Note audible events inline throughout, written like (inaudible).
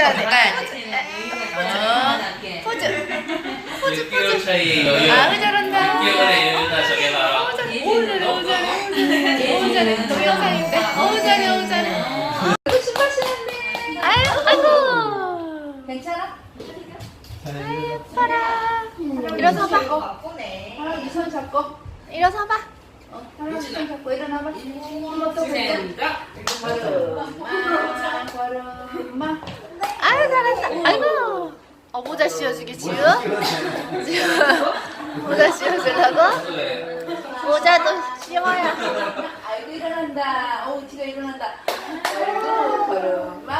해줘야 돼. 어. 포즈. 6개월 차이 여유. 아우 잘한다. 6개월의 여유다 저게 바로. 어우 잘해. 어우 잘해. 어우 잘해. 어우 잘해. 동영상인데. 어우 잘해. 어우 잘해. 아이고 신발 신었네. 아유 아이고. 괜찮아? 예뻐라. 일어서 봐. 바쁘네. 이손 잡고. 일어서 봐. 어, 이손 잡고 일어나봐. 한번 또 볼게. 걸음마, 걸음마. 아유 잘한다. 아이고. 어 모자 씌워주기 지우. 지우. 모자 씌워주려고? 네. 모자도 씌워야. 아이고 일어난다. 오, 지가 일어난다. 아이고 걸음마.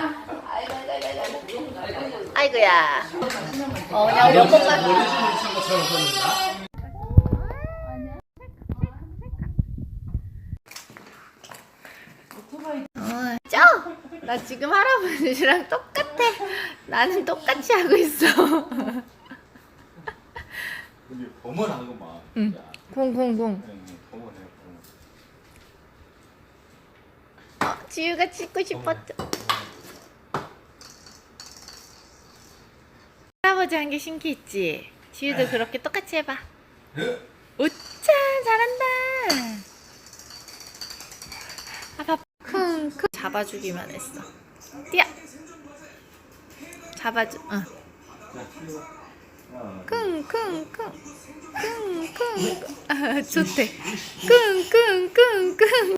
아이고 아이고 아이고 아이고. 아이고야. 어 그냥 연봉만. 어, 쩌! 나 지금 할아버지랑 똑같아. 나는 똑같이 하고 있어. 근데 어머나구만. 응. 쿵쿵쿵. 어머네. 어, 지우가 찍고 싶었죠. 할아버지 한 게 신기했지? 지우도 그렇게 똑같이 해봐. 우짜 잘한다. 잡아주기만 했어. 뛰어. 잡아주. 응. 아 (laughs) 좋대. 쿵쿵쿵쿵